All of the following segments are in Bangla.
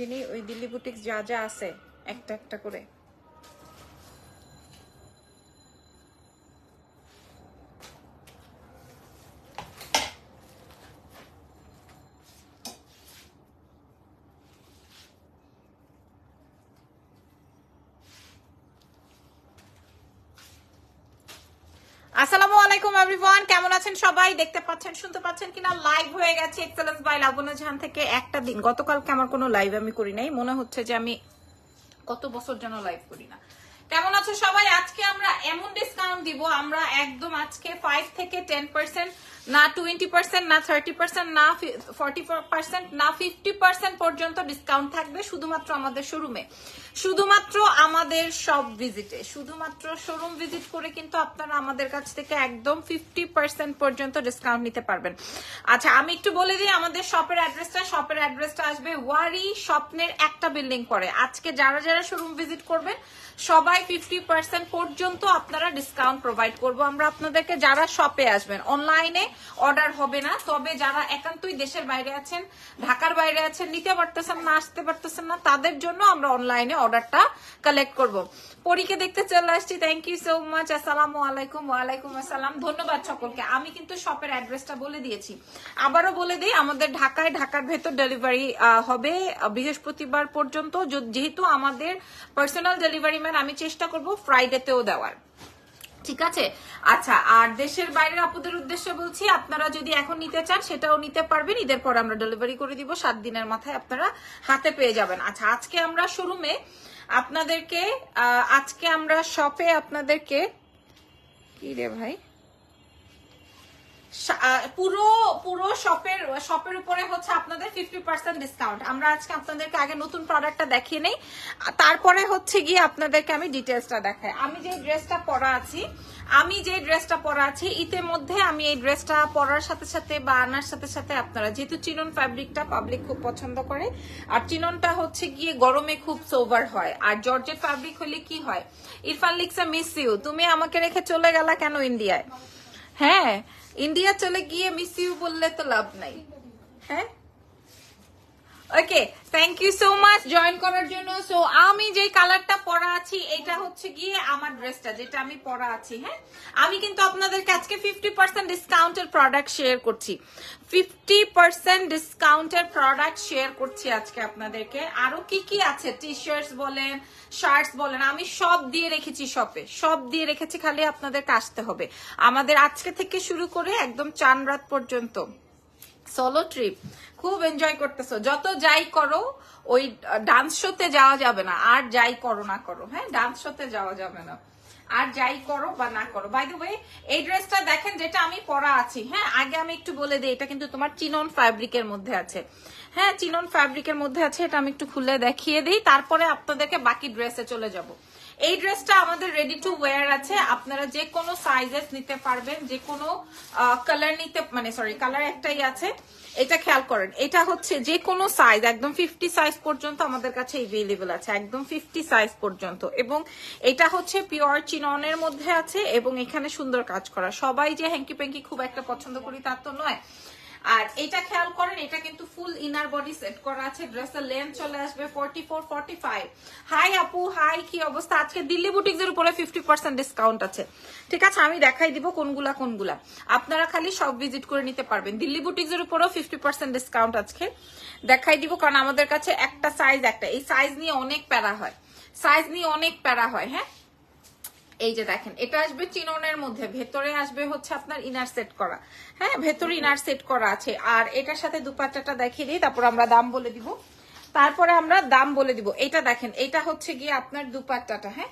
কন্টিনিউ ওই দিল্লি বুটিক যা যা আছে একটা একটা করে আসসালামু আলাইকুম এভরিওয়ান কেমন আছেন সবাই দেখতে পাচ্ছেন, শুনতে পাচ্ছেন কিনা? লাইভ হয়ে গেছে এক্সেলেন্স বাই লাবণ্য জাহান থেকে একটা দিন। গতকালকে আমার কোনো লাইভ আমি করি নাই। মনে হচ্ছে যে আমি কত বছর যেন লাইভ করি না। কেমন আছো সবাই? আজকে আমরা এমন ডিসকাউন্ট দিব। আমরা একদম আজকে ফাইভ থেকে টেন পার্সেন্ট না টোয়েন্টি পার্সেন্ট না থার্টি পার্সেন্ট না ফর্টি পার্সেন্ট না ফিফটি পার্সেন্ট পর্যন্ত ডিসকাউন্ট থাকবে শুধুমাত্র আমাদের শোরুমে শুধুমাত্র আমাদের সব ভিজিটে শুধুমাত্র শোরুম ভিজিট করে কিন্তু আপনারা আমাদের কাছ থেকে একদম ফিফটি পার্সেন্ট পর্যন্ত ডিসকাউন্ট নিতে পারবেন। আচ্ছা আমি একটু বলে দিই, আমাদের শপের অ্যাড্রেসটা শপের অ্যাড্রেসটা আসবে ওয়ারি স্বপ্নের একটা বিল্ডিং পরে। আজকে যারা যারা শোরুম ভিজিট করবেন সবাই ফিফটি পার্সেন্ট পর্যন্ত আপনারা ডিসকাউন্ট প্রোভাইড করব। আমরা আপনাদেরকে যারা শপে আসবেন অনলাইনে অর্ডার হবে না, তবে যারা একান্তই দেশের বাইরে আছেন, ঢাকার বাইরে আছেন, নিতে পারতেছেন না, আসতে পারতেছেন না, তাদের জন্য আমরা অনলাইনে অর্ডারটা কালেক্ট করব। পরীকে দেখতে চলে আসছি। থ্যাংক ইউ সো মাচ আসসালামু আলাইকুম। ওয়ালাইকুম আসসালাম। ধন্যবাদ সকলকে। আমি কিন্তু শপের অ্যাড্রেসটা বলে দিয়েছি। আবারও বলে দিই, আমাদের ঢাকায় ঢাকার ভেতর ডেলিভারি হবে বৃহস্পতিবার পর্যন্ত। যেহেতু আমাদের পার্সোনাল ডেলিভারি ম্যান আমি চেষ্টা করব ফ্রাইডেতেও দেওয়ার। ঠিক আছে? আচ্ছা আর দেশের বাইরের আপুদের উদ্দেশ্যে বলছি, আপনারা যদি এখন নিতে চান, সেটাও নিতে পারবেন। ঈদের পর আমরা ডেলিভারি করে দিব, সাত দিনের মাথায় আপনারা হাতে পেয়ে যাবেন। আচ্ছা আজকে আমরা শোরুমে আপনাদেরকে আজকে আমরা শপে আপনাদেরকে, কি রে ভাই? পুরো পুরো শপের শপের উপরে হচ্ছে আপনাদের ফিফটি পার্সেন্ট ডিসকাউন্ট আমরা আজকে আপনাদেরকে আগে নতুন প্রোডাক্টটা দেখিয়ে নেই। তারপরে হচ্ছে গিয়ে আপনাদেরকে আমি ডিটেলসটা দেখাই। আমি যে ড্রেসটা পরা আছি, আমি যে ড্রেসটা পরা আছি, ইতিমধ্যে আমি এই ড্রেসটা পরার সাথে সাথে বা আনার সাথে সাথে আপনারা, যেহেতু চিনন ফ্যাব্রিকটা পাবলিক খুব পছন্দ করে, আর চিননটা হচ্ছে গিয়ে গরমে খুব সোভার হয়। আর জর্জেট ফ্যাব্রিক হলে কি হয়? ইরফান লিখছে মিস ইউ তুমি আমাকে রেখে চলে গেলা কেন ইন্ডিয়ায় হ্যাঁ ইন্ডিয়া চলে গিয়ে মিস ইউ বললে তো লাভ নাই। হ্যাঁ? Okay thank you so much join করার জন্য সো আমি যে কালারটা পরা আছি, এটা হচ্ছে গিয়ে আমার ড্রেসটা যেটা আমি পরা আছি হ্যাঁ? আমি কিন্তু আপনাদেরকে আজকে ফিফটি পার্সেন্ট ডিসকাউন্টের প্রোডাক্ট শেয়ার করছি। ফিফটি পার্সেন্ট ডিসকাউন্টের প্রোডাক্ট শেয়ার করছি আজকে আপনাদেরকে। আরও কি কি আছে? টি শার্টস বলেন শার্টস বলেন, আমি সব দিয়ে রেখেছি শপে সব দিয়ে রেখেছি, খালি আপনাদেরকে আসতে হবে। আমাদের আজকে থেকে শুরু করে একদম চান রাত পর্যন্ত। সোলো ট্রিপ খুব এনজয় করতেছো। যত যাই করো, ওই ডান্স শোতে যাওয়া যাবে না। আর যাই করো না করো হ্যাঁ? ডান্স শোতে যাওয়া যাবে না। আর যাই করো বা না করো। বাই দ্য এই ড্রেসটা দেখেন যেটা আমি পরা আছি হ্যাঁ? আগে আমি একটু বলে দিই, এটা কিন্তু তোমার চিনন ফ্যাব্রিকের মধ্যে আছে। হ্যাঁ চিনন ফ্যাব্রিকের মধ্যে আছে, এটা আমি একটু খুলে দেখিয়ে দিই। তারপরে আপনাদেরকে বাকি ড্রেসে চলে যাব। এই ড্রেসটা আমাদের রেডি টু ওয়ার আছে। আপনারা যে কোনো সাইজেস নিতে পারবেন, যে কোনো কালার নিতে মানে সরি কালার একটাই আছে। এটা খেয়াল করেন, এটা হচ্ছে যে কোনো সাইজ একদম ফিফটি সাইজ পর্যন্ত আমাদের কাছে এভেলেবল আছে, একদম ফিফটি সাইজ পর্যন্ত। এবং এটা হচ্ছে পিওর চিননের মধ্যে আছে এবং এখানে সুন্দর কাজ করা। সবাই যে হ্যাঙ্কি প্যাঙ্কি খুব একটা পছন্দ করি তার তো নয়। আর এটা খেয়াল করেন, এটা কিন্তু ফুল ইনার বডি সেট করা আছে। ড্রেসের লেন্থ চলে আসবে forty four forty five hi আপু হাই কি অবস্থা? আজকে দিল্লি বুটিক্স এর উপরে ফিফটি পার্সেন্ট ডিসকাউন্ট আছে। ঠিক আছে, আমি দেখাই দিব কোনগুলা কোনগুলা। আপনারা খালি সব ভিজিট করে নিতে পারবেন। দিল্লি বুটিক্স এর উপরেও ফিফটি পার্সেন্ট ডিসকাউন্ট আজকে। দেখাই দিব, কারণ আমাদের কাছে একটা সাইজ একটা। এই সাইজ নিয়ে অনেক প্যারা হয়। সাইজ নিয়ে অনেক প্যারা হয় হ্যাঁ? এই যে দেখেন, এটা আসবে চিননের মধ্যে, ভেতরে আসবে হচ্ছে আপনার ইনার সেট করা। হ্যাঁ ভেতরে ইনার সেট করা আছে। আর এটার সাথে দুপাট্টাটা দেখিয়ে দিই, তারপর আমরা দাম বলে দিব। তারপরে আমরা দাম বলে দিব। এটা দেখেন, এটা হচ্ছে গিয়ে আপনার দুপাট্টাটা হ্যাঁ?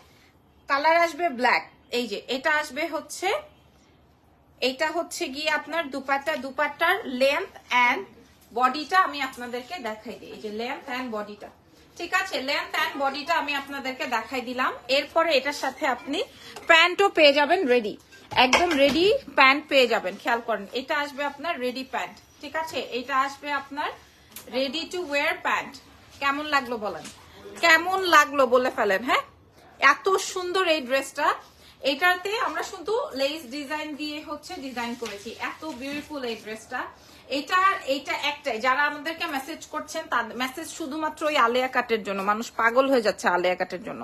কালার আসবে ব্ল্যাক এই যে, এটা আসবে হচ্ছে, এটা হচ্ছে গিয়ে আপনার দুপাট্টা, দুপাট্টার লেন্থ অ্যান্ড বডিটা আমি আপনাদেরকে দেখাই দিই। এই যে লেন্থ অ্যান্ড বডিটা ঠিক আছে লেন্থ অ্যান্ড বডিটা আমি আপনাদেরকে দেখাই দিলাম। এরপরে এটার সাথে আপনি প্যান্টও পেয়ে যাবেন রেডি একদম রেডি প্যান্ট পেয়ে যাবেন, খেয়াল করেন। এটা আসবে আপনার রেডি প্যান্ট ঠিক আছে? এটা আসবে আপনার রেডি টু ওয়ার প্যান্ট কেমন লাগল বলেন? কেমন লাগল বলে ফেলেন হ্যাঁ? এত সুন্দর এই ড্রেসটা এটাতে আমরা শুধু লেস ডিজাইন দিয়ে হচ্ছে ডিজাইন করেছি। এত বিউটিফুল এই ড্রেসটা এটা এইটা একটাই। যারা আমাদেরকে মেসেজ করছেন তাদের মেসেজ শুধুমাত্র ওই আলিয়া কাটের জন্য। মানুষ পাগল হয়ে যাচ্ছে আলিয়া কাটের জন্য।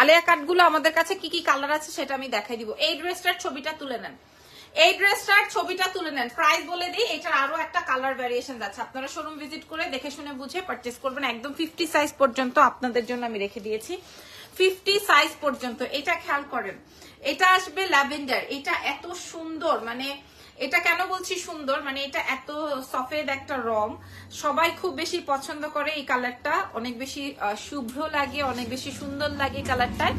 আলিয়া কাটগুলো আমাদের কাছে কি কি কালার আছে সেটা আমি দেখাই দিব। এই ড্রেসটার ছবিটা তুলে নেন। এই ড্রেসটার ছবিটা তুলে নেন। প্রাইস বলে দিই, এটার আরও একটা কালার ভ্যারিয়েশন আছে। আপনারা শোরুম ভিজিট করে দেখে শুনে বুঝে পারচেস করবেন। একদম ফিফটি সাইজ পর্যন্ত আপনাদের জন্য আমি রেখে দিয়েছি। ফিফটি সাইজ পর্যন্ত, এটা খেয়াল করেন। এটা আসবে ল্যাভেন্ডার, এটা এত সুন্দর মানে এটা কেন বলছি সুন্দর? মানে এটা এত সফেদ একটা রং, সবাই খুব বেশি পছন্দ করে এই কালারটা, অনেক বেশি শুভ্র লাগে, অনেক বেশি সুন্দর লাগে কালারটায়।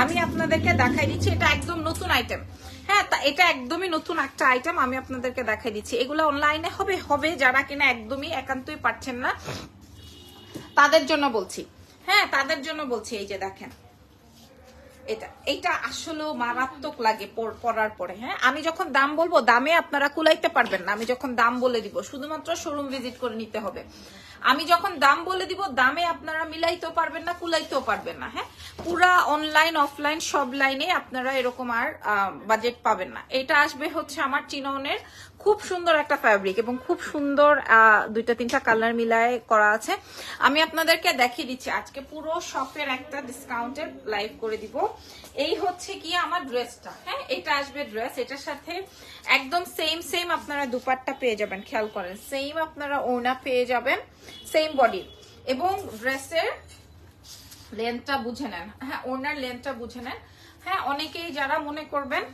আমি আপনাদেরকে দেখাই দিচ্ছি, এটা একদম নতুন আইটেম হ্যাঁ এটা একদমই নতুন একটা আইটেম আমি আপনাদেরকে দেখাই দিচ্ছি। এগুলো অনলাইনে হবে হবে যারা কিনা একদমই একান্তই পারছেন না, তাদের জন্য বলছি। হ্যাঁ তাদের জন্য বলছি, এই যে দেখেন। এটা এটা আসলে মারাত্মক লাগে পরার পরে হ্যাঁ? আমি যখন দাম বলব, দামে আপনারা কুলাইতে পারবেন না। আমি যখন দাম বলে দিব, শুধুমাত্র শোরুম ভিজিট করে নিতে হবে। আমি যখন দাম বলে দিব, দামে আপনারা মিলাইতেও পারবেন না, কুলাইতেও পারবেন না হ্যাঁ? পুরা অনলাইন অফলাইন সব লাইনে আপনারা এরকম আর বাজেট পাবেন না। এটা আসবে হচ্ছে আমার চিননের খুব সুন্দর একটা ফ্যাব্রিক এবং খুব সুন্দর দুইটা, তিনটা কালার মিলায় করা আছে। আমি আপনাদেরকে দেখিয়ে দিচ্ছি, আজকে পুরো শপের একটা ডিসকাউন্টের লাইভ করে দিব। এই হচ্ছে কি আমার ড্রেসটা হ্যাঁ? এটা আসবে ড্রেস এটার সাথে একদম সেম সেম আপনারা দুপাট্টা পেয়ে যাবেন, খেয়াল করেন। সেম আপনারা ওনা পেয়ে যাবেন। সেম বডি এবং ড্রেসের লেন্থটা বুঝে নেন। হ্যাঁ ওনার লেন্থটা বুঝে নেন। হ্যাঁ অনেকেই যারা মনে করবেন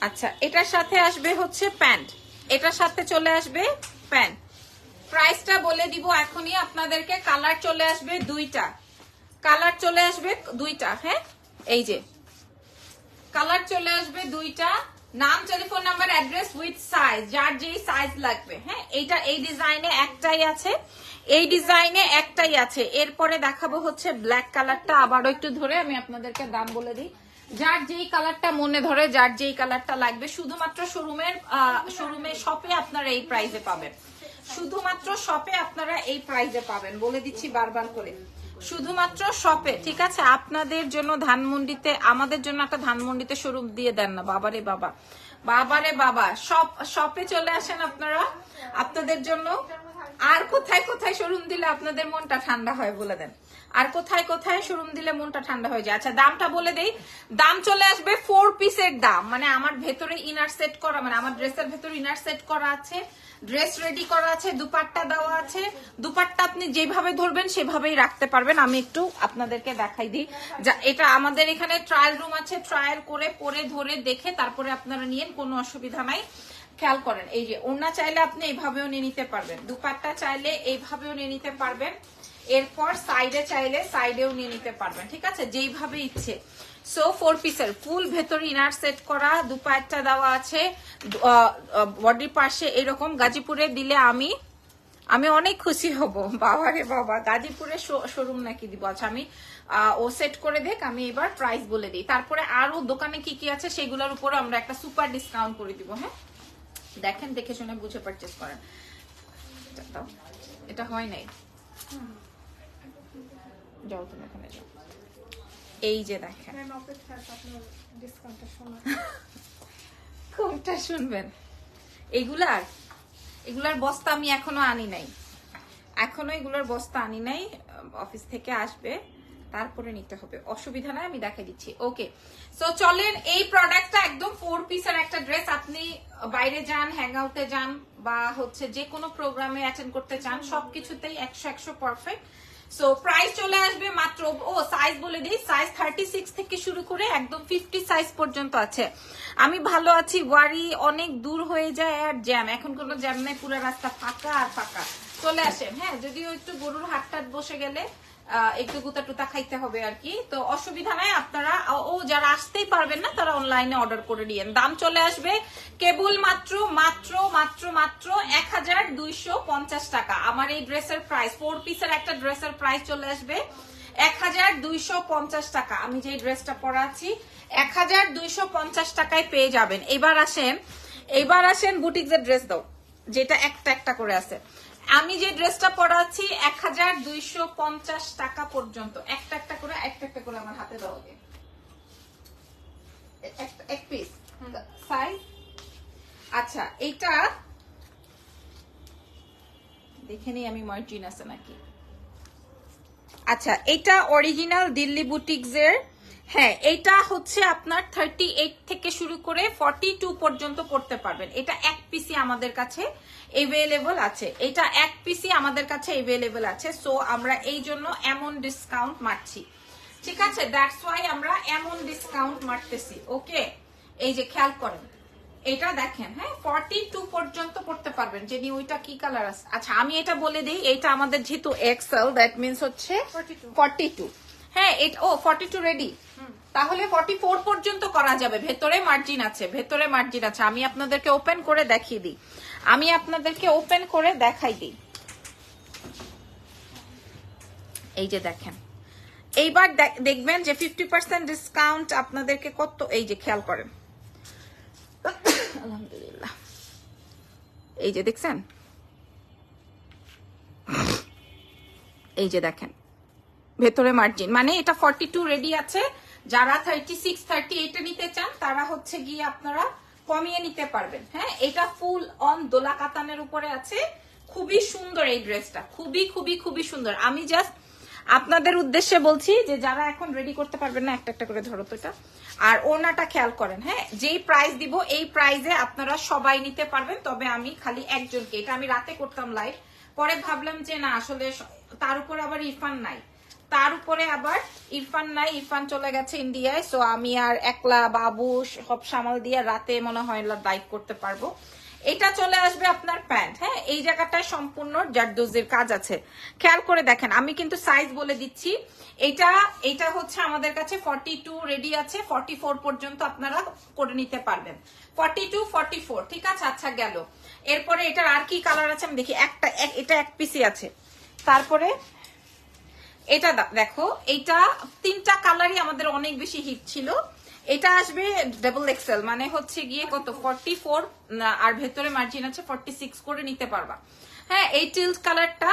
আচ্ছা এটার সাথে আসবে হচ্ছে প্যান্ট এটার সাথে চলে আসবে প্যান্ট প্রাইসটা বলে দিব এখনই আপনাদেরকে। কালার চলে আসবে দুইটা। কালার চলে আসবে দুইটা হ্যাঁ? এই যে। কালার চলে আসবে দুইটা। নাম, telephone number, address with size, যার যেই সাইজ লাগবে হ্যাঁ? এইটা, এই ডিজাইনে একটাই আছে, এই ডিজাইনে একটাই আছে। এরপরে দেখাবো হচ্ছে ব্ল্যাক কালারটা, আবারও একটু ধরে আমি আপনাদেরকে দাম বলে দিই। যার যেই কালারটা মনে ধরে, যার যেই কালারটা লাগবে, শুধুমাত্র শোরুমের শোরুমে, শপে আপনারা এই প্রাইজে পাবেন। শুধুমাত্র শপে আপনারা এই প্রাইজে পাবেন, বলে দিচ্ছি বারবার করে। শুধুমাত্র শপে ঠিক আছে? আপনাদের জন্য ধানমন্ডিতে, আমাদের জন্য একটা ধানমন্ডিতে স্বরূপ দিয়ে দেন না, বাবারে বাবা। বাবারে বাবা সব শপে চলে আসেন আপনারা। আপনাদের জন্য আর কোথায় কোথায় শোরুম দিলে আপনাদের মনটা ঠান্ডা হয় বলে দেন। আর কোথায় কোথায়? শোরুম দিলে মনটা ঠান্ডা হয়ে যায়। আচ্ছা দামটা বলে দেই। দাম চলে আসবে ফোর পিসের দাম। মানে আমার ভেতরে ইনার সেট করা মানে আমার ড্রেসের ভেতরে ইনার সেট করা আছে। ড্রেস রেডি করা আছে, দুপাট্টা দেওয়া আছে। দুপাট্টা আপনি যেভাবে ধরবেন, সেভাবেই রাখতে পারবেন। আমি একটু আপনাদেরকে দেখাই দিই। যা, এটা আমাদের এখানে ট্রায়াল রুম আছে। ট্রায়াল করে, পরে ধরে দেখে তারপরে আপনারা নিয়েন। কোনো অসুবিধা নাই। খেয়াল করেন। এই যে, ওড়না চাইলে আপনি এইভাবেও নিয়ে নিতে পারবেন। দুপাট্টা চাইলে এইভাবেও নিয়ে নিতে পারবেন। এরপর সাইডে চাইলে সাইডেও নিয়ে নিতে পারবেন, ঠিক আছে? যেইভাবে ইচ্ছে। সো ফোর পিসের ফুল ভেতরে ইনার সেট করা দুপাট্টা দেওয়া আছে বডির পাশে এরকম গাজীপুরে দিলে আমি আমি অনেক খুশি হব। বাবা রে বাবা, গাজীপুরে শোরুম নাকি দিব? আচ্ছা আমি ও সেট করে দেখ, আমি এবার প্রাইস বলে দিই। তারপরে আরও দোকানে কি কি আছে সেগুলোর উপর আমরা একটা সুপার ডিসকাউন্ট করে দিব হ্যাঁ? দেখেন, দেখে শুনে বুঝে পারচেস করেন। এটা এটা হয় নাই। যাও তুমি ওখানে যাও এই যে দেখেন। কোনটা শুনবেন? এগুলার এগুলার বস্তা আমি এখনও আনি নাই। এখনও এগুলোর বস্তা আনি নাই অফিস থেকে আসবে তারপরে নিতে হবে। অসুবিধা নাই আমি দেখাই দিচ্ছি। ওকে সো চলেন এই প্রোডাক্টটা একদম ফোর পিসের একটা ড্রেস আপনি বাইরে যান হ্যাং আউটে যান বা হচ্ছে যে কোনো প্রোগ্রামে অ্যাটেন্ড করতে চান সবকিছুতেই একশো একশো পারফেক্ট সো প্রাইস চলে আসবে মাত্র, ও সাইজ বলে দিই সাইজ থার্টি সিক্স থেকে শুরু করে একদম ফিফটি সাইজ পর্যন্ত আছে। আমি ভালো আছি ওয়ারি অনেক দূর হয়ে যায় আর জ্যাম এখন কোনো জ্যাম নেই, পুরো রাস্তা ফাঁকা আর ফাঁকা। চলে আসেন হ্যাঁ যদিও একটু গরুর হাট বসে গেলে একটু গুতা টুতা খাইতে হবে আর কি। তো অসুবিধা নাই, আপনারা ও- যারা আসতেই পারবেন না, তারা অনলাইনে অর্ডার করে নিয়েন। দাম চলে আসবে কেবল মাত্র মাত্র মাত্র মাত্র এক হাজার দুইশো পঞ্চাশ টাকা। আমার এই ড্রেসের প্রাইস ফোর পিসের একটা ড্রেসের প্রাইস চলে আসবে এক হাজার দুইশো পঞ্চাশ টাকা। আমি যে ড্রেসটা পরাচ্ছি এক হাজার দুইশো পঞ্চাশ টাকায় পেয়ে যাবেন। এবার আসেন এবার আসেন বুটিক্সের ড্রেস দাও, যেটা একটা একটা করে আছে। আমি যে ড্রেসটা পরাচ্ছি এক হাজার দুইশো পঞ্চাশ টাকা পর্যন্ত। একটা একটা করে একটা একটা করে আমার হাতে দেওয়া একটা- এক পিস সাইজ আচ্ছা এইটা দেখে নিই আমি মার্জিন আছে নাকি? আচ্ছা এটা অরিজিনাল দিল্লি বুটিক্স এর হ্যাঁ এটা হচ্ছে আপনার থার্টি এইট থেকে শুরু করে ফর্টি টু পর্যন্ত করতে পারবেন। এটা এক পিসি আমাদের কাছে এভেলেবল আছে। এটা এক পিসি আমাদের কাছে এভেলেবল আছে। সো আমরা এই জন্য এমন ডিসকাউন্ট মারছি। ঠিক আছে? দ্যাটস ওয়াই আমরা এমন ডিসকাউন্ট মারতেছি। ওকে এই যে খেয়াল করেন। এটা দেখেন হ্যাঁ? ফর্টি টু পর্যন্ত পড়তে পারবেন। যে ওইটা কি কালার আছে? আচ্ছা আমি এটা বলে দিই। এটা আমাদের যেহেতু এক্সেল দ্যাট মিনস হচ্ছে 42 ফর্টি টু হ্যাঁ এটা ও ফর্টি টু রেডি তাহলে ফর্টি ফোর পর্যন্ত করা যাবে। ভেতরে মার্জিন আছে, ভেতরে মার্জিন আছে। আমি আপনাদেরকে ওপেন করে দেখিয়ে দিই। আমি আপনাদেরকে ওপেন করে দেখাই দিই। এই যে দেখেন। এইবার দেখবেন যে ফিফটি পার্সেন্ট ডিসকাউন্ট আপনাদেরকে কত এই যে খেয়াল করেন। আলহামদুলিল্লাহ। এই যে দেখছেন? এই যে দেখেন। ভেতরে মার্জিন মানে এটা ফর্টি টু রেডি আছে। যারা থার্টি সিক্স থার্টি এইটা নিতে চান, তারা হচ্ছে গিয়ে আপনারা কমিয়ে নিতে পারবেন। হ্যাঁ এটা ফুল অন দোলা কাতানের উপরে আছে। খুবই সুন্দর এই ড্রেসটা। খুবই খুবই খুবই সুন্দর। আমি জাস্ট আপনাদের উদ্দেশ্যে বলছি যে যারা এখন রেডি করতে পারবেন না, একটা একটা করে ধরো তো এটা। আর ওনাটা খেয়াল করেন হ্যাঁ যেই প্রাইস দিব, এই প্রাইজে আপনারা সবাই নিতে পারবেন। তবে আমি খালি একজনকে, এটা আমি রাতে করতাম লাইভ পরে ভাবলাম যে না, আসলে তার উপর আবার ইরফান নাই। তার উপরে আবার ইরফান নাই, ইরফান চলে গেছে ইন্ডিয়ায় সো আমি আর একলা, বাবু, সব সামাল দিয়ে রাতে মনে হয় লাইভ করতে পারব। এটা চলে আসবে আপনার প্যান্ট হ্যাঁ? এই জায়গাটায় সম্পূর্ণ জারদোজির কাজ আছে। খেয়াল করে দেখেন, আমি কিন্তু সাইজ বলে দিচ্ছি। এটা এটা হচ্ছে আমাদের কাছে ফর্টি টু রেডি আছে ফর্টি ফোর পর্যন্ত আপনারা করে নিতে পারবেন। ফর্টি টু ফর্টি ফোর ঠিক আছে? আচ্ছা গেল। এরপরে এটার আর কি কালার আছে আমি দেখি। একটা, এক- এটা এক পিসি আছে। তারপরে এটা দেখো এটা তিনটা কালারই আমাদের অনেক বেশি হিট ছিল। এটা আসবে ডাবল এক্সেল মানে হচ্ছে গিয়ে কত? ফর্টি ফোর আর ভেতরে মার্জিন আছে ফর্টি সিক্স করে নিতে পারবা। হ্যাঁ এই টিল্ট কালারটা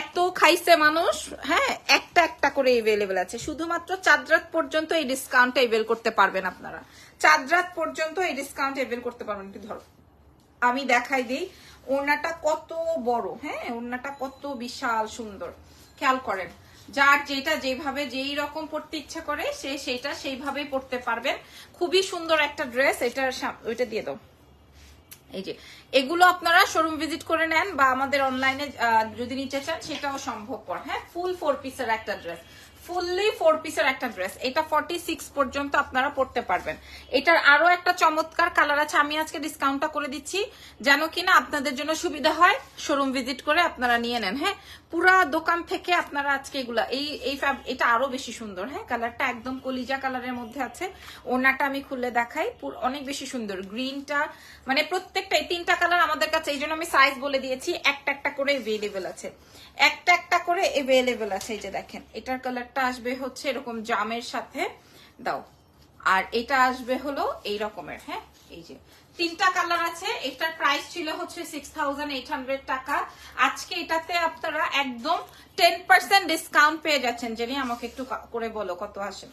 এত খাইছে মানুষ হ্যাঁ একটা একটা করে এভেলেবেল আছে। শুধুমাত্র চাঁদরাত পর্যন্ত এই ডিসকাউন্ট এভেল করতে পারবেন আপনারা। চাঁদরাত পর্যন্ত এই ডিসকাউন্ট এভেল করতে পারবেন। একটু ধরো, আমি দেখাই দিই, ওড়নাটা কত বড় হ্যাঁ ওড়নাটা কত বিশাল সুন্দর। খেয়াল করেন যার যেটা যেভাবে যেই রকম পড়তে ইচ্ছা করে, সে সেটা সেইভাবেই পড়তে পারবেন। খুবই সুন্দর একটা ড্রেস, এটা ওইটা দিয়ে দাও। এই যে, এগুলো আপনারা শোরুম ভিজিট করে নেন বা আমাদের অনলাইনে যদি নিতে চান, সেটাও সম্ভবপর। হ্যাঁ ফুল ফোর পিসের একটা ড্রেস ফুললি ফোর পিসের একটা ড্রেস। এটা ফর্টি সিক্স পর্যন্ত আপনারা পড়তে পারবেন। এটার আরও একটা চমৎকার কালার আছে, আমি আজকে ডিসকাউন্টটা করে দিচ্ছি, যেন কিনা আপনাদের জন্য সুবিধা হয় শোরুম ভিজিট করে আপনারা নিয়ে নেন হ্যাঁ? পুরা দোকান থেকে আপনারা আজকে এগুলা, এই এই এটা আরও বেশি সুন্দর হ্যাঁ? কালারটা একদম কলিজা কালারের মধ্যে আছে। ওনাটা আমি খুলে দেখাই অনেক বেশি সুন্দর। গ্রিনটা মানে প্রত্যেকটা, এই তিনটা কালার আমাদের কাছে, এই জন্য আমি সাইজ বলে দিয়েছি, একটা একটা করে এভেলেবেল আছে। একটা একটা করে এভেলেবেল আছে, এই যে দেখেন। এটার কালারটা আসবে হচ্ছে এরকম জামের সাথে। দাও। আর এটা আসবে হলো এই রকমের হ্যাঁ? এই যে। তিনটা কালার আছে। এটার প্রাইস ছিল হচ্ছে সিক্স টাকা। আজকে এটাতে আপনারা একদম টেন পার্সেন্ট ডিসকাউন্ট পেয়ে যাচ্ছেন। জেনে, আমাকে একটু করে বলো কত আসে।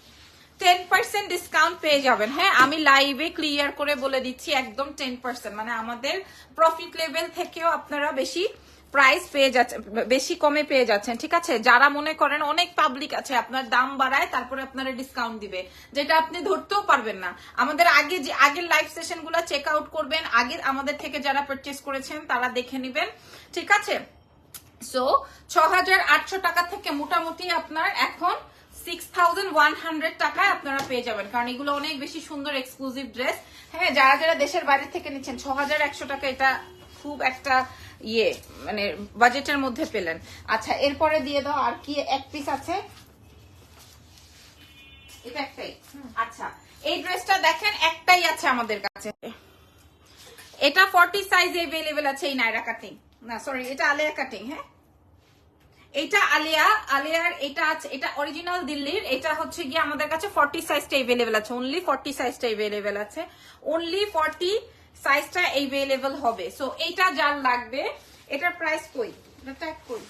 টেন পার্সেন্ট ডিসকাউন্ট পেয়ে যাবেন হ্যাঁ? আমি লাইভে ক্লিয়ার করে বলে দিচ্ছি, একদম টেন পার্সেন্ট মানে আমাদের প্রফিট লেভেল থেকেও আপনারা বেশি প্রাইস পেয়ে যাচ্ছেন বেশি কমে পেয়ে যাচ্ছেন, ঠিক আছে? যারা মনে করেন অনেক পাবলিক আছে, আপনার দাম বাড়ায়, তারপরে আপনারা ডিসকাউন্ট দিবে, যেটা আপনি ধরতেও পারবেন না। আমাদের আগে যে, আগের লাইভ সেশনগুলো চেক আউট করবেন, আগের আমাদের থেকে যারা পারচেস করেছেন, তারা দেখে নেবেন, ঠিক আছে? সো ছ টাকা থেকে মোটামুটি আপনার এখন সিক্স থাউজেন্ড ওয়ান হান্ড্রেড টাকায় আপনারা পেয়ে যাবেন, কারণ এগুলো অনেক বেশি সুন্দর এক্সক্লুসিভ ড্রেস হ্যাঁ যারা যারা দেশের বাইরে থেকে নিচ্ছেন ছ হাজার একশো টাকা এটা খুব একটা ইয়ে মানে বাজেটের মধ্যে পেলেন। আচ্ছা এরপরে দিয়ে দাও, আর কি এক পিস আছে? এটা একটাই। আচ্ছা এই ড্রেসটা দেখেন, একটাই আছে আমাদের কাছে। এটা ফর্টি সাইজ এভেলেবেল আছে এই নাইরা কাটিং না সরি এটা আলিয়া কাটিং হ্যাঁ? এটা আলিয়া আলিয়ার এটা আছে, এটা অরিজিনাল দিল্লির, এটা হচ্ছে গিয়ে আমাদের কাছে ফর্টি সাইজটা এভেলেবেল আছে। অনলি ফর্টি সাইজটা এভেলেবেল আছে। অনলি ফর্টি সাইজটা এভেলেবেল হবে। সো এইটা যার লাগবে, এটার প্রাইস কই? এটা করি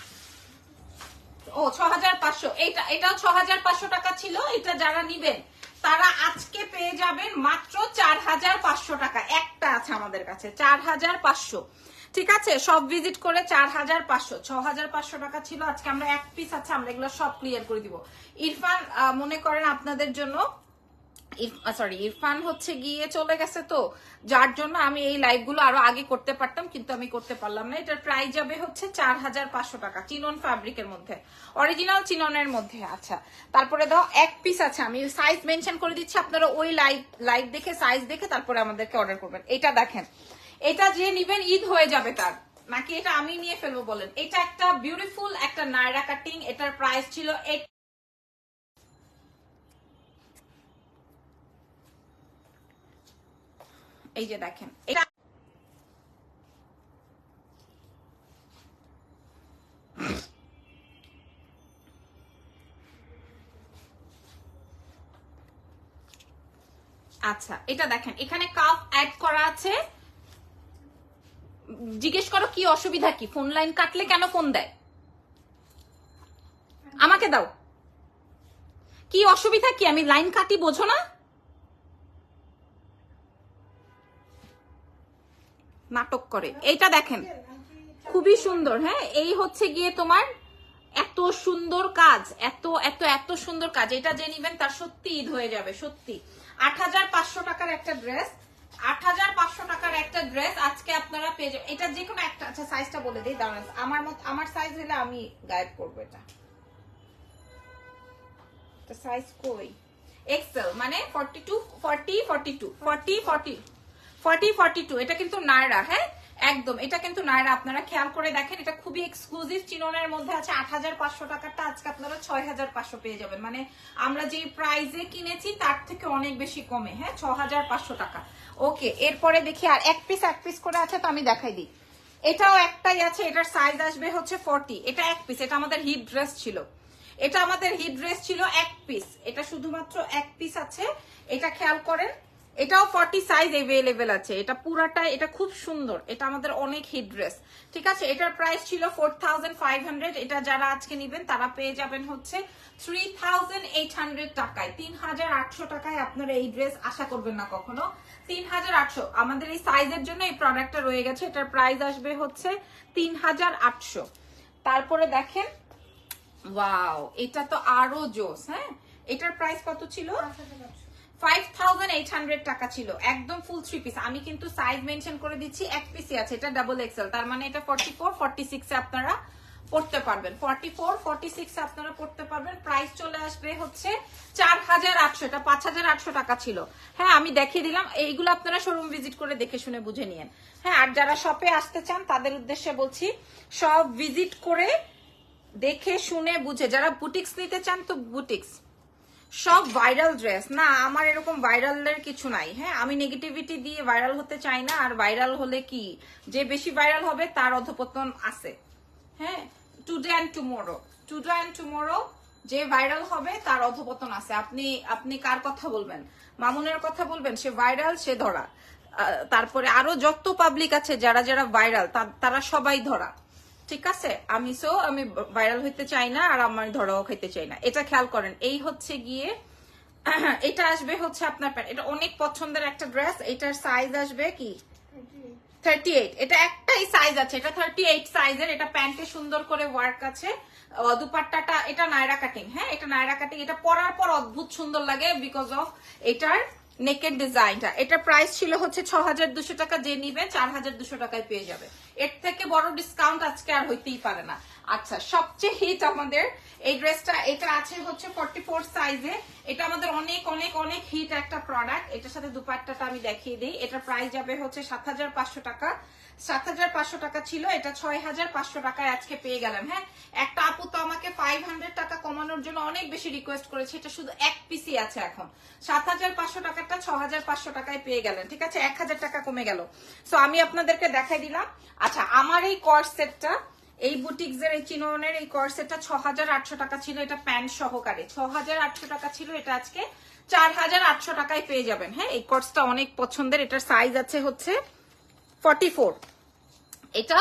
ও ছ পাঁচশো। এটা এটাও ছ হাজার পাঁচশো টাকা ছিল, এটা যারা নিবেন, তারা আজকে পেয়ে যাবেন মাত্র চার হাজার পাঁচশো টাকা। একটা আছে আমাদের কাছে চার হাজার পাঁচশো। ঠিক আছে? সব ভিজিট করে চার হাজার পাঁচশো। ছ হাজার পাঁচশো টাকা ছিল, আজকে আমরা এক পিস আছে, আমরা এগুলো সব ক্লিয়ার করে দিব। ইরফান মনে করেন আপনাদের জন্য সরি ইরফান হচ্ছে গিয়ে চলে গেছে তো, যার জন্য আমি এই লাইভগুলো আরও আগে করতে পারতাম, কিন্তু আমি করতে পারলাম না। এটার প্রাইস যাবে হচ্ছে চার হাজার পাঁচশো টাকা, চিনন ফ্যাব্রিকের মধ্যে। অরিজিনাল চিননের মধ্যে আচ্ছা। তারপরে দাও এক পিস আছে, আমি সাইজ মেনশন করে দিচ্ছি, আপনারা ওই লাইভ লাইভ দেখে সাইজ দেখে তারপরে আমাদেরকে অর্ডার করবেন। এটা দেখেন। এটা যে নিবেন, ঈদ হয়ে যাবে তার। নাকি এটা আমি নিয়ে ফেলব বলেন? এটা একটা বিউটিফুল একটা নায়রা কাটিং এটার প্রাইস ছিল এই যে দেখেন আচ্ছা এটা দেখেন, এখানে কাপ অ্যাড করা আছে। জিজ্ঞেস করো কি অসুবিধা কি? ফোন লাইন কাটলে কেন ফোন দেয়? আমাকে দাও। কি অসুবিধা কি? আমি লাইন কাটি বোঝো না? নাটক করে। এইটা দেখেন। খুবই সুন্দর হ্যাঁ? এই হচ্ছে গিয়ে তোমার এত সুন্দর কাজ, এত এত এত সুন্দর কাজ। এটা যে নিবেন তার সত্যি ঈদ হয়ে যাবে, সত্যি। আট হাজার পাঁচশো টাকার একটা ড্রেস, আট হাজার পাঁচশো টাকার একটা ড্রেস আজকে আপনারা পেয়ে যাবেন। এটা যে কোনো একটা আচ্ছা সাইজটা বলে দিই, দাঁড়ান। আমার মত, আমার সাইজ হলে আমি গায়েব করব এটা। সাইজ কই? এক্সেল মানে forty two forty forty two forty forty forty forty two, এটা কিন্তু নায়রা হ্যাঁ? একদম, এটা কিন্তু নায়রা, আপনারা খেয়াল করে দেখেন, এটা খুবই এক্সক্লুসিভ চিননের মধ্যে আছে আট হাজার পাঁচশো টাকারটা, আজকে আপনারা ছয় হাজার পাঁচশো পেয়ে যাবেন। মানে আমরা যে প্রাইজে কিনেছি, তার থেকে অনেক বেশি কমে হ্যাঁ? ছ হাজার পাঁচশো টাকা। ওকে এরপরে দেখি আর এক পিস এক পিস করে আছে, তো আমি দেখাই দিই। এটাও একটাই আছে, এটার সাইজ আসবে হচ্ছে ফর্টি। এটা এক পিস এটা আমাদের হিট ড্রেস ছিল। এটা আমাদের হিট ড্রেস ছিল এক পিস এটা শুধুমাত্র এক পিস আছে। এটা খেয়াল করেন এটাও ফর্টি সাইজ এভেলেবেল আছে। এটা পুরাটা, এটা খুব সুন্দর। এটা আমাদের অনেক হিট ড্রেস ঠিক আছে? এটার প্রাইস ছিল ফোর এটা যারা আজকে নিবেন, তারা পেয়ে যাবেন হচ্ছে থ্রি টাকায়। তিন হাজার আটশো টাকায় আপনারা এই ড্রেস আশা করবেন না কখনো। তিন হাজার আটশো। আমাদের এই সাইজের জন্য এই প্রোডাক্টটা রয়ে গেছে। এটার প্রাইস আসবে হচ্ছে তিন হাজার আটশো। তারপরে দেখেন ওয়াও এটা তো আরও জোস হ্যাঁ? এটার প্রাইস কত ছিল? পাঁচ হাজার আটশো। ফাইভ থাউজেন্ড এইট হান্ড্রেড টাকা ছিল। একদম ফুল থ্রি পিস আমি কিন্তু সাইজ মেনশন করে দিচ্ছি, এক পিসই আছে, এটা ডাবল এক্সেল তার মানে এটা ফর্টি ফোর ফর্টি সিক্সে আপনারা পারবেন। ফর্টি ফোর ফর্টি সিক্স আপনারা পড়তে পারবেন। প্রাইস চলে আসবে হচ্ছে টাকা ছিল। হ্যাঁ আমি দেখিয়ে দিলাম, এইগুলো আপনারা শোরুম ভিজিট করে দেখে শুনে বুঝে নিয়েন। হ্যাঁ আর যারা শপে আসতে চান, তাদের উদ্দেশ্যে বলছি সব ভিজিট করে দেখে শুনে বুঝে। যারা বুটিক্স নিতে চান, তো বুটিক্স সব ভাইরাল ড্রেস না, আমার এরকম ভাইরালের কিছু নাই। হ্যাঁ আমি নেগেটিভিটি দিয়ে ভাইরাল হতে চাই না, আর ভাইরাল হলে কি? যে বেশি ভাইরাল হবে, তার অধপতন আছে। হ্যাঁ today and tomorrow today and tomorrow যে ভাইরাল হবে, তার অধপতন আছে। আপনি আপনি কার কথা বলবেন? মামুনের কথা বলবেন? সে ভাইরাল সে ধরা। তারপরে আরও যত পাবলিক আছে, যারা যারা ভাইরাল তারা সবাই ধরা। ঠিক আছে আমি সো আমি ভাইরাল হইতে চাই না আর আমার ধরাও খাইতে চাই না। এটা খেয়াল করেন, এই হচ্ছে গিয়ে এটা আসবে হচ্ছে আপনার প্যান্ট এটা অনেক পছন্দের একটা ড্রেস এটার সাইজ আসবে কি? থার্টি এইট এটা একটাই সাইজ আছে, এটা থার্টি এইট সাইজের এটা প্যান্টে সুন্দর করে ওয়ার্ক আছে। দুপাট্টাটা, এটা নায়রা কাটিং হ্যাঁ? এটা নায়রা কাটিং এটা পরার পর অদ্ভুত সুন্দর লাগে বিকজ অফ এটার নেকের ডিজাইনটা। এটা প্রাইস ছিল হচ্ছে ছ হাজার দুশো টাকা, যে নিবে চার হাজার দুশো টাকায় পেয়ে যাবে। এর থেকে বড় ডিসকাউন্ট আজকে আর হইতেই পারে না। আচ্ছা সবচেয়ে হিট আমাদের এই ড্রেসটা, এটা আছে হচ্ছে ফর্টি ফোর সাইজে এটা আমাদের অনেক অনেক অনেক হিট একটা প্রোডাক্ট এটার সাথে দুপাট্টাটা আমি দেখিয়ে দিই। এটার প্রাইস যাবে হচ্ছে সাত হাজার পাঁচশো টাকা। সাত হাজার পাঁচশো টাকা ছিল, এটা ছয় হাজার পাঁচশো টাকায় আজকে পেয়ে গেলাম হ্যাঁ? একটা আপু তো আমাকে ফাইভ হান্ড্রেড টাকা কমানোর জন্য অনেক বেশি রিকোয়েস্ট করেছে। এটা শুধু এক পিসি আছে এখন। সাত হাজার পাঁচশো টাকাটা ছ হাজার পাঁচশো টাকায় পেয়ে গেলেন, ঠিক আছে? এক হাজার টাকা কমে গেল। সো আমি আপনাদেরকে দেখাই দিলাম। আচ্ছা আমার এই কর সেটটা এই বুটিক্সের এই চিনোনের এই কর্সেটটা ছ হাজার আটশো টাকা ছিল, এটা প্যান্ট সহকারে। ছ হাজার আটশো টাকা ছিল, এটা আজকে চার হাজার আটশো টাকায় পেয়ে যাবেন। হ্যাঁ এই কর্সটা অনেক পছন্দের, এটার সাইজ আছে হচ্ছে ফর্টি ফোর এটা